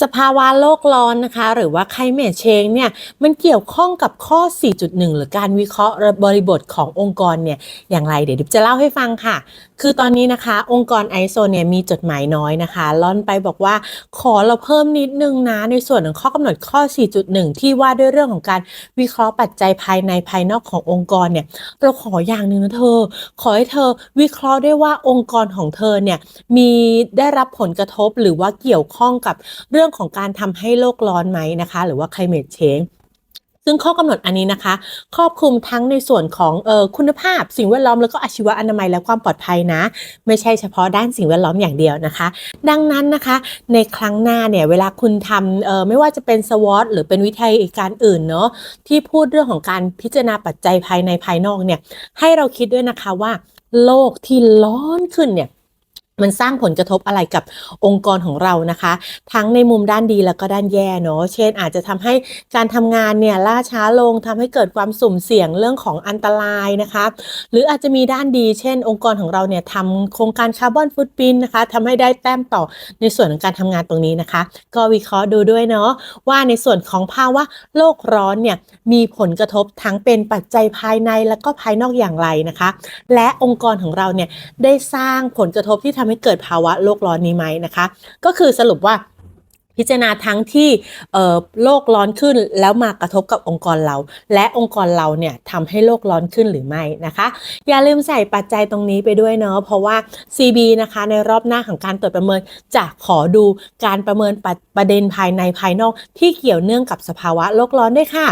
สภาวะโลกร้อนนะคะ หรือว่า climate change เนี่ยมันเกี่ยวข้องกับข้อ 4.1 หรือการวิเคราะห์บริบทขององค์กรเนี่ยอย่างไรเดี๋ยวดิบจะเล่าให้ฟังค่ะ คือตอนนี้นะคะ องค์กรไอโซเนี่ยมีจดหมายน้อยนะคะล่อนไปบอกว่าขอเราเพิ่มนิดนึงนะ ในส่วนของข้อกำหนดข้อ 4.1 ที่ว่าด้วยเรื่องของการวิเคราะห์ปัจจัยภายในภายนอกขององค์กรเนี่ยเราขออย่างหนึ่งนะเธอ ขอให้เธอวิเคราะห์ด้วยว่าองค์กรของเธอเนี่ยมีได้รับผลกระทบหรือว่าเกี่ยวข้องกับเรื่องของการทำให้โลกร้อนไหมนะคะ หรือว่า climate change ซึ่งข้อกำหนดอันนี้นะคะ ครอบคลุมทั้งในส่วนของออคุณภาพ สิ่งแวดล้อมแล้วก็อาชีวะอนามัยและความปลอดภัยนะ ไม่ใช่เฉพาะด้านสิ่งแวดล้อมอย่างเดียวนะคะ ดังนั้นนะคะ ในครั้งหน้าเนี่ยเวลาคุณทำเออไม่ว่าจะเป็นสวอตหรือเป็นวิธีการอื่นเนาะที่พูดเรื่องของการพิจารณาปัจจัยภายในภายนอกเนี่ยให้เราคิดด้วยนะคะว่า โลกที่ร้อนขึ้นเนี่ย มันสร้างผลกระทบอะไรกับองค์กรของเรานะคะ ทั้งในมุมด้านดีแล้วก็ด้านแย่เนาะเช่น อาจจะทำให้การทำงานเนี่ยล่าช้าลงทำให้เกิดความสุ่มเสี่ยงเรื่องของอันตรายนะคะ หรืออาจจะมีด้านดี เช่น องค์กรของเราเนี่ยทำโครงการคาร์บอนฟุตปรินนะคะทำให้ได้แต้มต่อในส่วนของการทำงานตรงนี้นะคะ ก็วิเคราะห์ดูด้วยเนาะว่าในส่วนของภาวะโลกร้อนเนี่ยมีผลกระทบทั้งเป็นปัจจัยภายในและก็ภายนอกอย่างไรนะคะ และองค์กรของเราเนี่ยได้สร้างผลกระทบที่ทำให้เกิดภาวะโลกร้อนนี้ไหมนะคะ ก็คือสรุปว่าพิจารณาทั้งที่เอ่อโลกร้อนขึ้นแล้วมากระทบกับองค์กรเรา และองค์กรเราเนี่ยทำให้โลกร้อนขึ้นหรือไม่นะคะ อย่าลืมใส่ปัจจัยตรงนี้ไปด้วยเนาะเพราะว่า CB นะคะในรอบหน้าของการตรวจประเมินจะขอดูการประเมินประประเด็นภายในภายนอก ที่เกี่ยวเนื่องกับสภาวะโลกร้อนด้วยค่ะ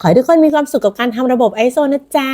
ขอให้ทุกคนมีความสุขกับการทำระบบ ISO นะจ๊ะ